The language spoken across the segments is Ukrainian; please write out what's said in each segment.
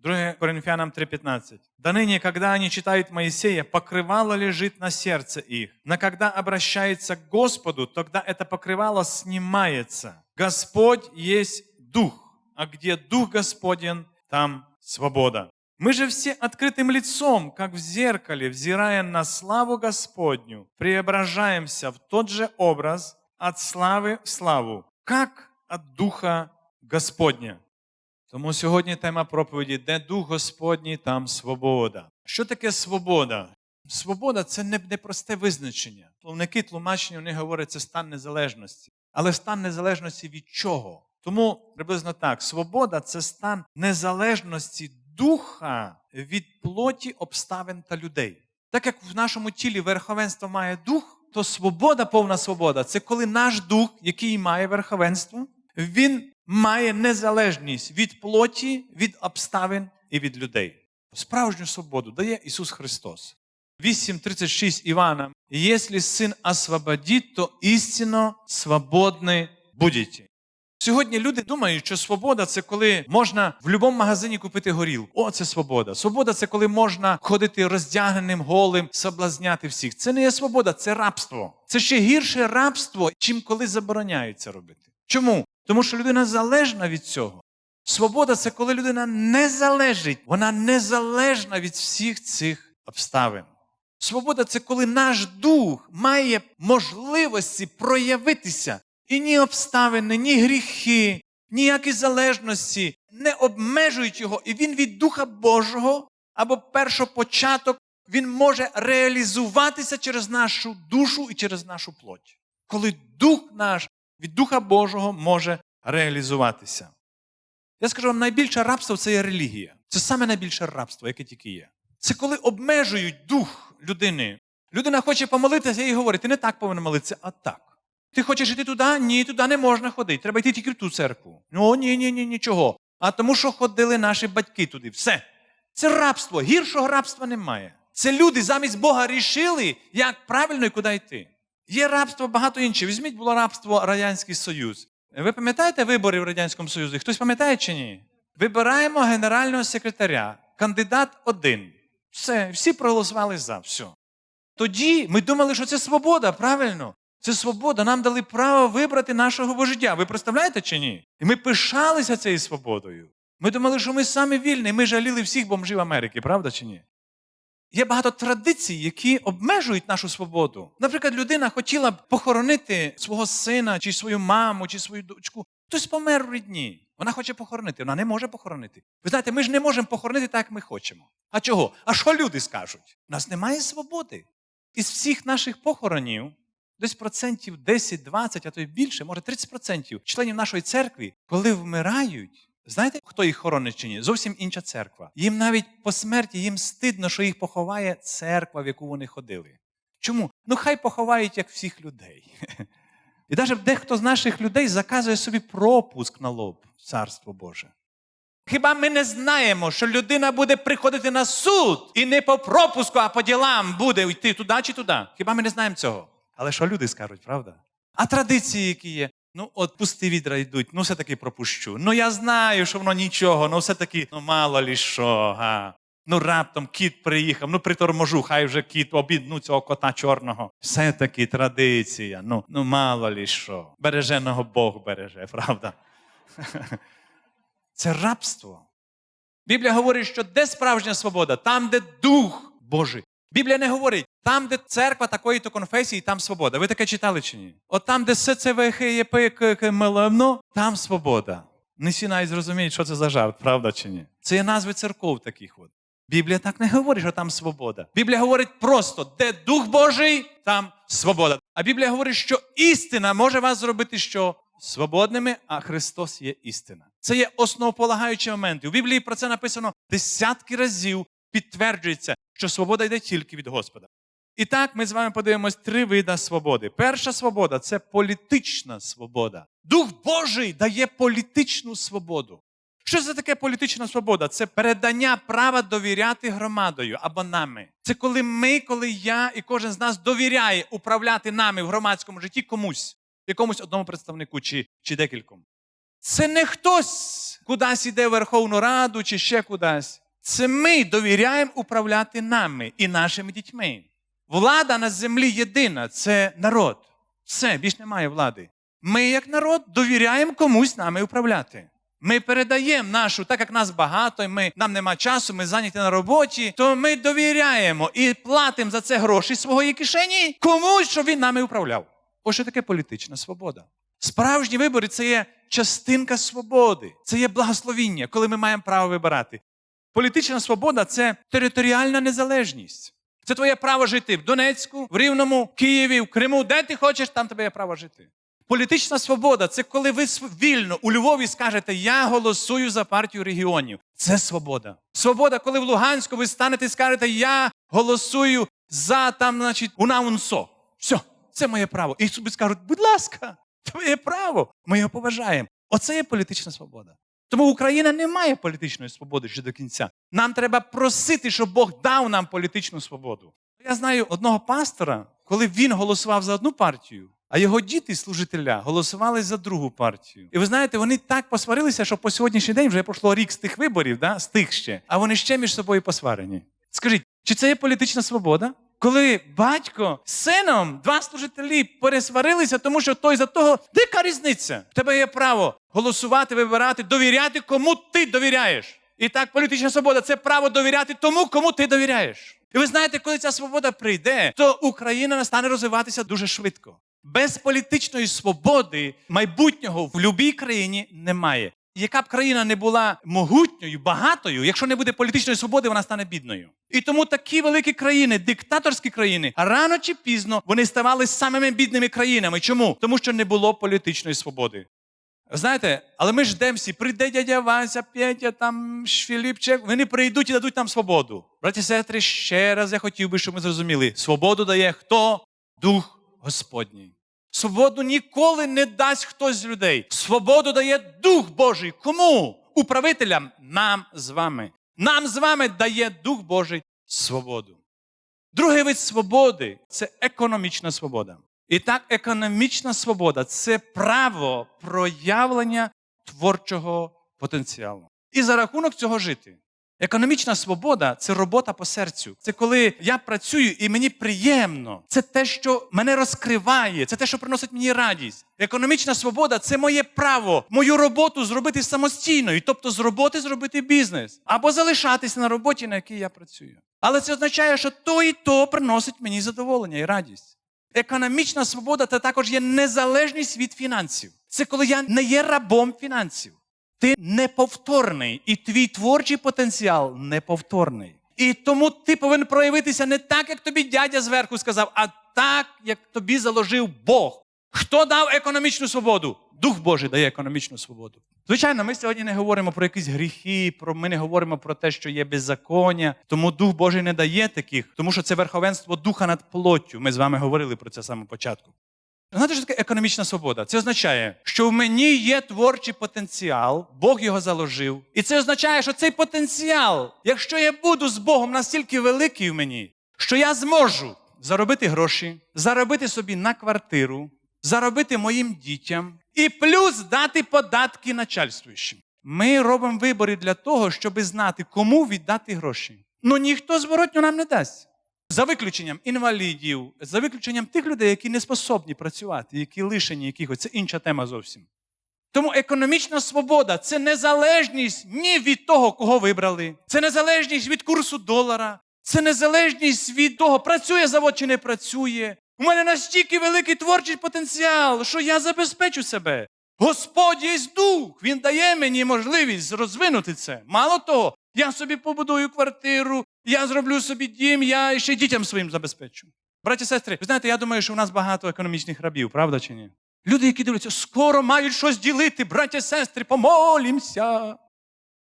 2 Коринфянам 3.15. «Да ныне, когда они читают Моисея, покрывало лежит на сердце их. Но когда обращается к Господу, тогда это покрывало снимается. Господь есть Дух, а где Дух Господен, там свобода». Мы же все открытым лицом, как в зеркале, взирая на славу Господню, преображаемся в тот же образ от слави в славу, как от Духа Господня. Тому сьогодні тема проповіді, де Дух Господній, там свобода. Що таке свобода? Свобода це не непросте визначення. Словники тлумачення вони говорять, це стан незалежності. Але стан незалежності від чого? Тому приблизно так: свобода це стан незалежності духа від плоті обставин та людей. Так як в нашому тілі верховенство має дух, то свобода, повна свобода це коли наш дух, який має верховенство, він має незалежність від плоті, від обставин і від людей. Справжню свободу дає Ісус Христос. 8.36 Івана. Якщо син освободить, то істинно свободні будете. Сьогодні люди думають, що свобода це коли можна в будь-якому магазині купити горілку. О, це свобода. Свобода це коли можна ходити роздягненим, голим, соблазняти всіх. Це не є свобода, це рабство. Це ще гірше рабство, чим коли забороняють це робити. Чому? Тому що людина залежна від цього. Свобода це коли людина не залежить, вона незалежна від всіх цих обставин. Свобода це коли наш дух має можливості проявитися. І ні обставини, ні гріхи, ніякі залежності не обмежують його. І він від Духа Божого або першопочаток він може реалізуватися через нашу душу і через нашу плоть. Коли дух наш від Духа Божого може реалізуватися. Я скажу вам, найбільше рабство це є релігія. Це саме найбільше рабство, яке тільки є. Це коли обмежують дух людини. Людина хоче помолитися і говорить, ти не так повинен молитися, а так. Ти хочеш йти туди? Ні, туди не можна ходити. Треба йти тільки в ту церкву. Ну, ні, ні, ні, нічого. А тому, що ходили наші батьки туди. Все. Це рабство. Гіршого рабства немає. Це люди замість Бога рішили, як правильно і куди йти. Є рабство багато інше. Візьміть було рабство Радянський Союз. Ви пам'ятаєте вибори в Радянському Союзі? Хтось пам'ятає чи ні? Вибираємо генерального секретаря, кандидат один. Все, всі проголосували за. Все. Тоді ми думали, що це свобода, правильно? Це свобода. Нам дали право вибрати нашого вождя. Ви представляєте чи ні? І ми пишалися цією свободою. Ми думали, що ми самі вільні, ми жаліли всіх бомжів Америки, правда чи ні? Є багато традицій, які обмежують нашу свободу. Наприклад, людина хотіла б похоронити свого сина, чи свою маму, чи свою дочку. Хтось помер у рідні. Вона хоче похоронити, вона не може похоронити. Ви знаєте, ми ж не можемо похоронити так, як ми хочемо. А чого? А що люди скажуть? У нас немає свободи. Із всіх наших похоронів, десь процентів 10-20, а то й більше, може 30% членів нашої церкви, коли вмирають, знаєте, хто їх хоронить чи ні? Зовсім інша церква. Їм навіть по смерті їм стидно, що їх поховає церква, в яку вони ходили. Чому? Ну хай поховають як всіх людей. І навіть дехто з наших людей заказує собі пропуск на лоб Царство Боже. Хіба ми не знаємо, що людина буде приходити на суд і не по пропуску, а по ділам буде йти туди чи туди? Хіба ми не знаємо цього? Але що люди скажуть, правда? А традиції, які є? Ну, от пусті відра йдуть, ну все-таки пропущу. Ну я знаю, що воно нічого, ну все-таки, ну мало лі що, га. Ну раптом кіт приїхав, ну приторможу, хай вже кіт обідну цього кота чорного. Все-таки традиція, ну, ну мало лі що. Береженого Бог береже, правда? Це рабство. Біблія говорить, що де справжня свобода? Там, де Дух Божий. Біблія не говорить, там, де церква такої-то конфесії, там свобода. Ви таке читали чи ні? От там, де СЦВХ, ЄПКМЛМНО, там свобода. Не всі навіть зрозуміють, що це за жарт, правда чи ні? Це є назви церков таких. от. Біблія так не говорить, що там свобода. Біблія говорить просто, де Дух Божий, там свобода. А Біблія говорить, що істина може вас зробити що? Свободними, а Христос є істина. Це є основополагаючі моменти. У Біблії про це написано десятки разів підтверджується, що свобода йде тільки від Господа. І так ми з вами подивимось три види свободи. Перша свобода це політична свобода. Дух Божий дає політичну свободу. Що це таке політична свобода? Це передання права довіряти громадою або нами. Це коли ми, коли я і кожен з нас довіряє управляти нами в громадському житті комусь, якомусь одному представнику чи, чи декільком. Це не хтось кудись іде в Верховну Раду чи ще кудись. Це ми довіряємо управляти нами і нашими дітьми. Влада на землі єдина це народ. Все, більш немає влади. Ми, як народ, довіряємо комусь нами управляти. Ми передаємо нашу, так як нас багато, і ми, нам нема часу, ми зайняті на роботі, то ми довіряємо і платимо за це гроші своєї кишені комусь, щоб він нами управляв. Ось що таке політична свобода. Справжні вибори це є частинка свободи, це є благословіння, коли ми маємо право вибирати. Політична свобода це територіальна незалежність. Це твоє право жити в Донецьку, в Рівному, Києві, в Криму, де ти хочеш, там тебе є право жити. Політична свобода це коли ви вільно у Львові скажете Я голосую за партію регіонів. Це свобода. Свобода, коли в Луганську ви станете і скажете Я голосую за там, значить, УНАУНСО. Все, це моє право. І собі скажуть, будь ласка, твоє право. Ми його поважаємо. Оце є політична свобода. Тому Україна не має політичної свободи ще до кінця. Нам треба просити, щоб Бог дав нам політичну свободу. Я знаю одного пастора, коли він голосував за одну партію, а його діти, служителя, голосували за другу партію. І ви знаєте, вони так посварилися, що по сьогоднішній день вже пройшло рік з тих виборів, да? з тих ще, а вони ще між собою посварені. Скажіть, чи це є політична свобода? Коли батько з сином, два служителі пересварилися, тому що той за того, дика різниця. В тебе є право голосувати, вибирати, довіряти, кому ти довіряєш. І так, політична свобода це право довіряти тому, кому ти довіряєш. І ви знаєте, коли ця свобода прийде, то Україна стане розвиватися дуже швидко. Без політичної свободи майбутнього в будь-якій країні немає. Яка б країна не була могутньою, багатою, якщо не буде політичної свободи, вона стане бідною. І тому такі великі країни, диктаторські країни, рано чи пізно вони ставали самими бідними країнами. Чому? Тому що не було політичної свободи. Знаєте, але ми ждемо всі, прийде дядя Вася, Петя, там Філіпчик, вони прийдуть і дадуть нам свободу. Браті сестри, ще раз я хотів би, щоб ми зрозуміли: свободу дає хто? Дух Господній. Свободу ніколи не дасть хтось з людей. Свободу дає Дух Божий. Кому? Управителям нам з вами. Нам з вами дає Дух Божий свободу. Другий вид свободи це економічна свобода. І так, економічна свобода це право проявлення творчого потенціалу. І за рахунок цього жити. Економічна свобода це робота по серцю. Це коли я працюю і мені приємно. Це те, що мене розкриває, це те, що приносить мені радість. Економічна свобода це моє право, мою роботу зробити самостійною, тобто з роботи зробити бізнес або залишатися на роботі, на якій я працюю. Але це означає, що то і то приносить мені задоволення і радість. Економічна свобода це також є незалежність від фінансів. Це коли я не є рабом фінансів. Ти неповторний, і твій творчий потенціал неповторний. І тому ти повинен проявитися не так, як тобі дядя зверху сказав, а так, як тобі заложив Бог. Хто дав економічну свободу? Дух Божий дає економічну свободу. Звичайно, ми сьогодні не говоримо про якісь гріхи, про ми не говоримо про те, що є беззаконня. Тому Дух Божий не дає таких, тому що це верховенство духа над плоттю. Ми з вами говорили про це самого початку. Знаєте, що таке економічна свобода? Це означає, що в мені є творчий потенціал, Бог його заложив. І це означає, що цей потенціал, якщо я буду з Богом настільки великий в мені, що я зможу заробити гроші, заробити собі на квартиру, заробити моїм дітям і плюс дати податки начальствуючим. Ми робимо вибори для того, щоб знати, кому віддати гроші. Ну ніхто зворотньо нам не дасть. За виключенням інвалідів, за виключенням тих людей, які не способні працювати, які лишені якихось, це інша тема зовсім. Тому економічна свобода це незалежність ні від того, кого вибрали, це незалежність від курсу долара, це незалежність від того, працює завод чи не працює. У мене настільки великий творчий потенціал, що я забезпечу себе. Господь є дух, Він дає мені можливість розвинути це. Мало того, я собі побудую квартиру, я зроблю собі дім, я ще й дітям своїм забезпечу. Браті і сестри, ви знаєте, я думаю, що у нас багато економічних рабів, правда чи ні? Люди, які дивляться, скоро мають щось ділити, браття і сестри, помолімся.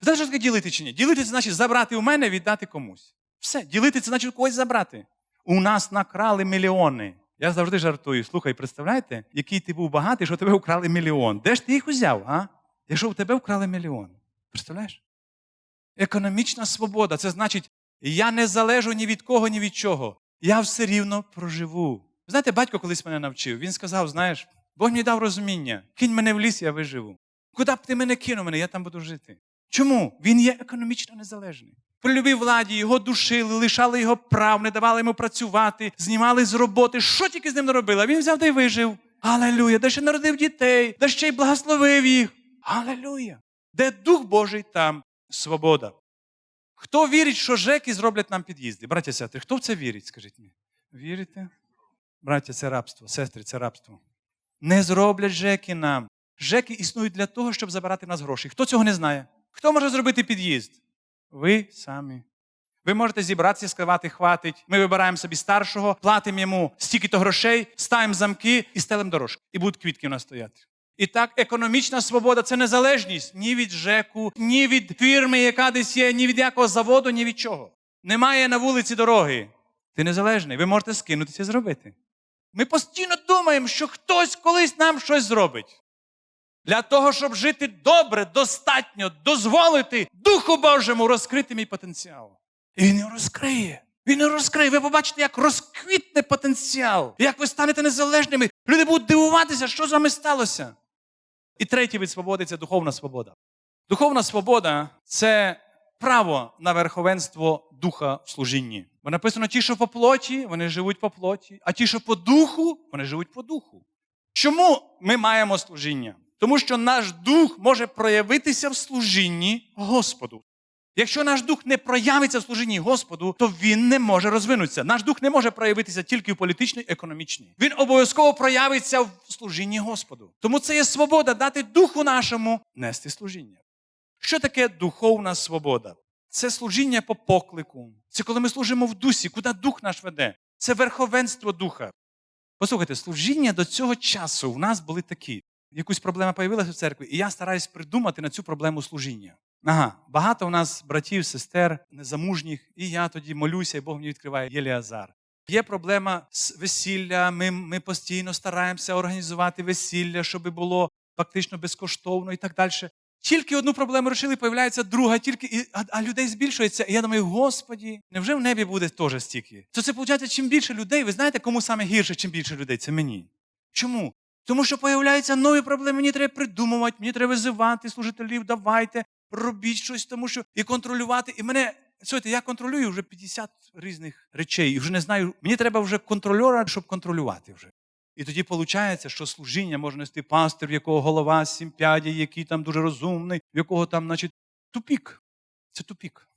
Знаєте, що таке ділити чи ні? Ділити це значить забрати у мене, віддати комусь. Все, ділити це значить когось забрати. У нас накрали мільйони. Я завжди жартую. Слухай, представляєте, який ти був багатий, що тебе вкрали мільйон. Де ж ти їх узяв, а? Якщо у тебе вкрали мільйон. Представляєш? Економічна свобода це значить, я не залежу ні від кого, ні від чого. Я все рівно проживу. Знаєте, батько колись мене навчив. Він сказав: знаєш, Бог мені дав розуміння, кинь мене в ліс, я виживу. Куди б ти мене кинув мене, я там буду жити. Чому? Він є економічно незалежний. При любій владі його душили, лишали його прав, не давали йому працювати, знімали з роботи. Що тільки з ним не робили? Він взяв та й вижив. Алелюя, де ще народив дітей, де ще й благословив їх. Алелюя. Де Дух Божий, там свобода. Хто вірить, що ЖЕКи зроблять нам під'їзди? Браття сестри, хто в це вірить? Скажіть мені. Вірите? Браття, це рабство, сестри, це рабство. Не зроблять ЖЕКи нам. ЖЕКи існують для того, щоб забирати нас гроші. Хто цього не знає? Хто може зробити під'їзд? Ви самі. Ви можете зібратися і сказати, хватить. Ми вибираємо собі старшого, платимо йому стільки-то грошей, ставимо замки і стелимо дорожки. І будуть квітки у нас стояти. І так, економічна свобода це незалежність ні від ЖЕКу, ні від фірми, яка десь є, ні від якого заводу, ні від чого. Немає на вулиці дороги. Ти незалежний. Ви можете скинутися і зробити. Ми постійно думаємо, що хтось колись нам щось зробить. Для того, щоб жити добре, достатньо, дозволити Духу Божому розкрити мій потенціал. І він його розкриє. Він його розкриє. Ви побачите, як розквітне потенціал, як ви станете незалежними. Люди будуть дивуватися, що з вами сталося. І третій від свободи це духовна свобода. Духовна свобода це право на верховенство духа в служінні. Бо написано: ті, що по плоті, вони живуть по плоті, а ті, що по духу, вони живуть по духу. Чому ми маємо служіння? Тому що наш дух може проявитися в служінні Господу. Якщо наш дух не проявиться в служінні Господу, то він не може розвинутися. Наш дух не може проявитися тільки в політичній, економічній. Він обов'язково проявиться в служінні Господу. Тому це є свобода дати духу нашому нести служіння. Що таке духовна свобода? Це служіння по поклику. Це коли ми служимо в дусі, куди дух наш веде. Це верховенство духа. Послухайте, служіння до цього часу в нас були такі. Якусь проблема появилася в церкві, і я стараюсь придумати на цю проблему служіння. Ага, багато у нас братів, сестер, незамужніх, і я тоді молюся, і Бог мені відкриває Єліазар. Є проблема з весілля. Ми, ми постійно стараємося організувати весілля, щоб було фактично безкоштовно і так далі. Тільки одну проблему рішили, появляється друга, тільки і, а, а людей збільшується. І я думаю, Господі, невже в небі буде теж стільки? То це виходить, чим більше людей, ви знаєте, кому саме гірше, чим більше людей? Це мені. Чому? Тому що появляються нові проблеми, мені треба придумувати, мені треба визивати служителів, давайте, робіть щось, тому що і контролювати. І мене, слухайте, я контролюю вже 50 різних речей, і вже не знаю, мені треба вже контрольора, щоб контролювати вже. І тоді виходить, що служіння може нести пастир, в якого голова сім п'ядій, який там дуже розумний, в якого там, значить, тупік. Це тупік.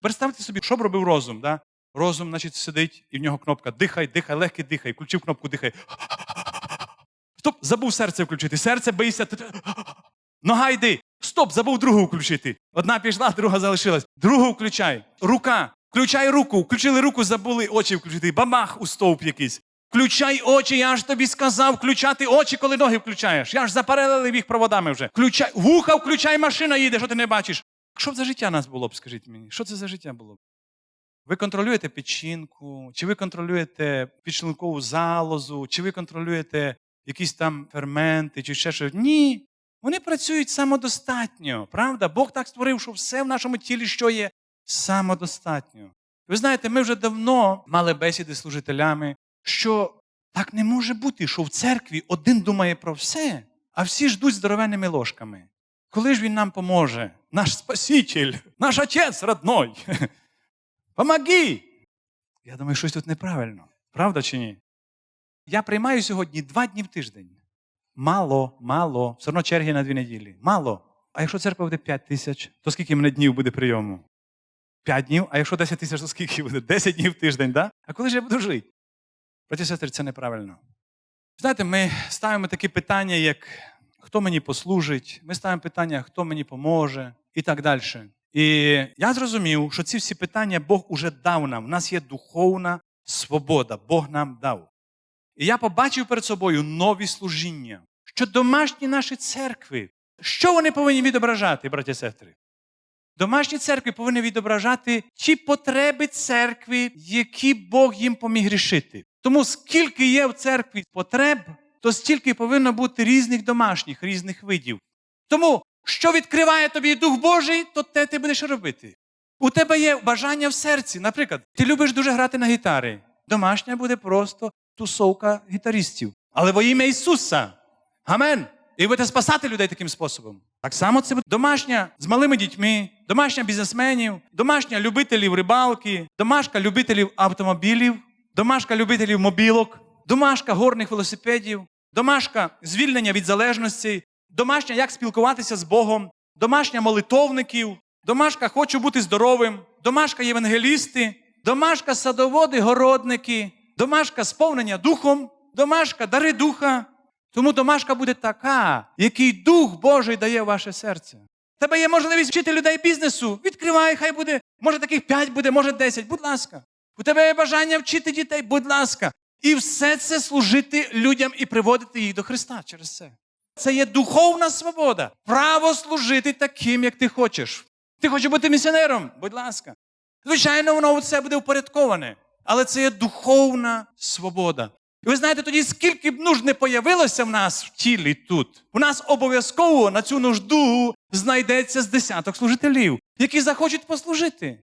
Представте собі, що б робив розум. Да? Розум, значить, сидить, і в нього кнопка дихай, дихай, легкий дихай, включив кнопку дихай. Стоп, забув серце включити. Серце боїться. Нога йди. Стоп, забув другу включити. Одна пішла, друга залишилась. Другу включай. Рука. Включай руку. Включили руку, забули очі включити. Бабах у стовп якийсь. Включай очі, я ж тобі сказав, включати очі, коли ноги включаєш. Я ж запарелив їх проводами вже. Включай, вуха, включай, машина їде, що ти не бачиш. Що б за життя нас було б, скажіть мені? Що це за життя було б? Ви контролюєте печінку, чи ви контролюєте підшлункову залозу, чи ви контролюєте якісь там ферменти, чи ще щось. Ні. Вони працюють самодостатньо, правда? Бог так створив, що все в нашому тілі, що є, самодостатньо. Ви знаєте, ми вже давно мали бесіди з служителями, що так не може бути, що в церкві один думає про все, а всі ждуть здоровенними ложками. Коли ж він нам поможе? Наш Спаситель, наш Отець родной. Помоги! Я думаю, щось тут неправильно. Правда чи ні? Я приймаю сьогодні два дні в тиждень. Мало, мало. Все одно черги на дві неділі. Мало. А якщо церква буде 5 тисяч, то скільки мене днів буде прийому? 5 днів, а якщо 10 тисяч, то скільки буде? 10 днів в тиждень, да? А коли ж я буду жити? Браті сестри, це неправильно. Знаєте, ми ставимо такі питання, як хто мені послужить, ми ставимо питання, хто мені поможе і так далі. І я зрозумів, що ці всі питання Бог уже дав нам. У нас є духовна свобода, Бог нам дав. І я побачив перед собою нові служіння, що домашні наші церкви, що вони повинні відображати, браті сестри? Домашні церкви повинні відображати ті потреби церкви, які Бог їм поміг рішити. Тому скільки є в церкві потреб, то стільки повинно бути різних домашніх, різних видів. Тому, що відкриває тобі Дух Божий, то те ти будеш робити. У тебе є бажання в серці. Наприклад, ти любиш дуже грати на гітарі. Домашня буде просто тусовка гітаристів. Але во ім'я Ісуса. Амен. І будете спасати людей таким способом. Так само це буде домашня з малими дітьми, домашня бізнесменів, домашня любителів рибалки, домашка любителів автомобілів, домашка любителів мобілок, домашка горних велосипедів, домашка звільнення від залежностей, домашня як спілкуватися з Богом, домашня молитовників, домашка хочу бути здоровим, домашка євангелісти, домашка садоводи, городники, домашка сповнення духом, домашка дари духа. Тому домашка буде така, який Дух Божий дає ваше серце. Тебе є можливість вчити людей бізнесу. Відкривай, хай буде. Може таких 5 буде, може 10. Будь ласка. У тебе є бажання вчити дітей, будь ласка. І все це служити людям і приводити їх до Христа через це. Це є духовна свобода. Право служити таким, як ти хочеш. Ти хочеш бути місіонером? Будь ласка. Звичайно, воно у це буде упорядковане. Але це є духовна свобода. І ви знаєте, тоді скільки б нужд не появилося в нас в тілі тут, у нас обов'язково на цю нужду знайдеться з десяток служителів, які захочуть послужити.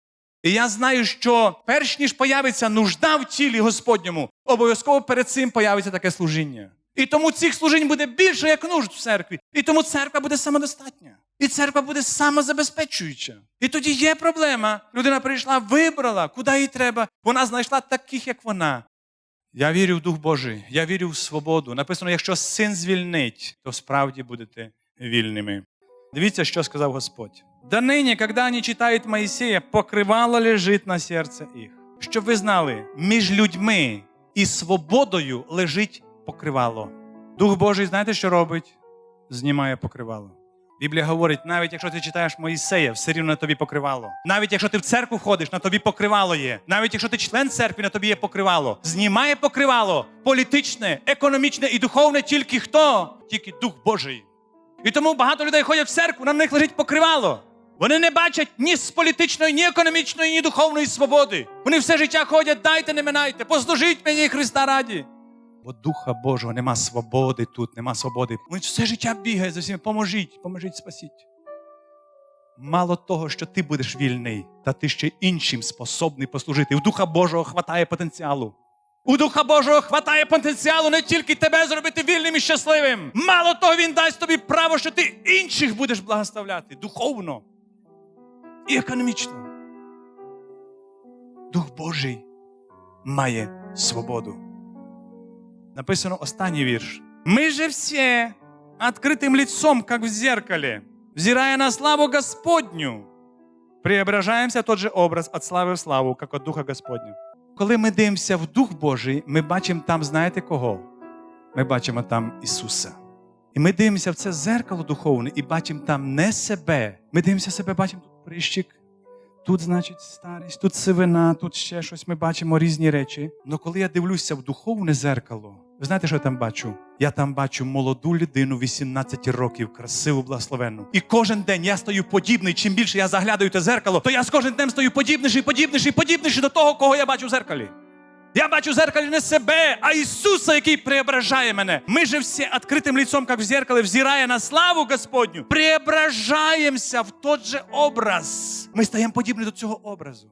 І я знаю, що перш ніж появиться нужда в тілі Господньому, обов'язково перед цим появиться таке служіння. І тому цих служінь буде більше, як нужд в церкві. І тому церква буде самодостатня. І церква буде самозабезпечуюча. І тоді є проблема. Людина прийшла, вибрала, куди їй треба. Вона знайшла таких, як вона. Я вірю в Дух Божий, я вірю в свободу. Написано, якщо син звільнить, то справді будете вільними. Дивіться, що сказав Господь. Да нині, коли вони читають Моїсея, покривало лежить на серце їх. Щоб ви знали, між людьми і свободою лежить покривало. Дух Божий, знаєте, що робить? Знімає покривало. Біблія говорить, навіть якщо ти читаєш Моїсея, все рівно на тобі покривало. Навіть якщо ти в церкву ходиш, на тобі покривало є. Навіть якщо ти член церкви, на тобі є покривало. Знімає покривало політичне, економічне і духовне тільки хто? Тільки Дух Божий. І тому багато людей ходять в церкву, на них лежить покривало. Вони не бачать ні з політичної, ні економічної, ні духовної свободи. Вони все життя ходять, дайте, не минайте, послужіть мені Христа раді. Бо Духа Божого нема свободи тут, нема свободи. Він все життя бігає за всім. Поможіть, поможіть, спасіть. Мало того, що ти будеш вільний, та ти ще іншим способний послужити. У Духа Божого хватає потенціалу. У Духа Божого хватає потенціалу не тільки тебе зробити вільним і щасливим. Мало того, Він дасть тобі право, що ти інших будеш благословляти духовно і економічно. Дух Божий має свободу. Написано останній вірш. Ми же все открытым лицом, как в зеркале, взирая на славу Господню, преображаемся в тот же образ от слави в славу, как от Духа Господню. Коли ми дивимося в Дух Божий, ми бачимо там, знаєте кого? Ми бачимо там Ісуса. І ми дивимося в це зеркало духовне і бачимо там не себе. Ми дивимося себе, бачимо тут прищик, тут, значить, старість, тут сивина, тут ще щось. Ми бачимо різні речі. Але коли я дивлюся в духовне зеркало, ви знаєте, що я там бачу? Я там бачу молоду людину 18 років, красиву, благословенну. І кожен день я стою подібний. Чим більше я заглядаю те зеркало, то я з кожним днем стою подібніший, подібніший, подібніший до того, кого я бачу в зеркалі. Я бачу в зеркалі не себе, а Ісуса, який преображає мене. Ми же всі відкритим лицом, як в зеркалі, взирає на славу Господню, преображаємося в тот же образ. Ми стаємо подібні до цього образу.